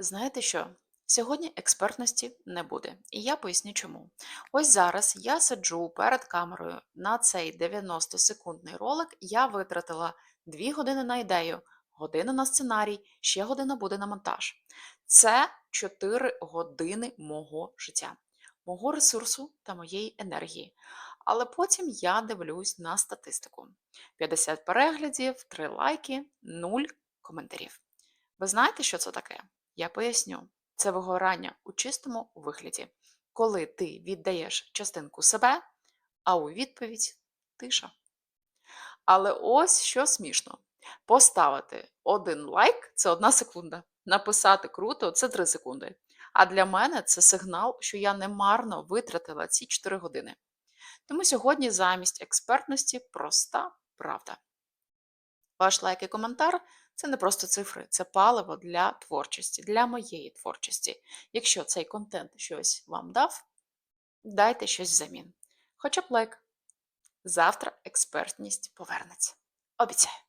Знаєте що? Сьогодні експертності не буде, і я поясню чому. Ось зараз я сиджу перед камерою на цей 90-секундний ролик. Я витратила 2 години на ідею, годину на сценарій, ще година буде на монтаж. Це 4 години мого життя, мого ресурсу та моєї енергії. Але потім я дивлюсь на статистику: 50 переглядів, 3 лайки, 0 коментарів. Ви знаєте, що це таке? Я поясню. Це вигорання у чистому вигляді, коли ти віддаєш частинку себе, а у відповідь тиша. Але ось що смішно: поставити один лайк це одна секунда, написати круто це 3 секунди. А для мене це сигнал, що я немарно витратила ці 4 години. Тому сьогодні замість експертності проста правда. Ваш лайк і коментар це не просто цифри, це паливо для творчості, для моєї творчості. Якщо цей контент щось вам дав, дайте щось взамін. Хоча б лайк. Завтра експертність повернеться. Обіцяю.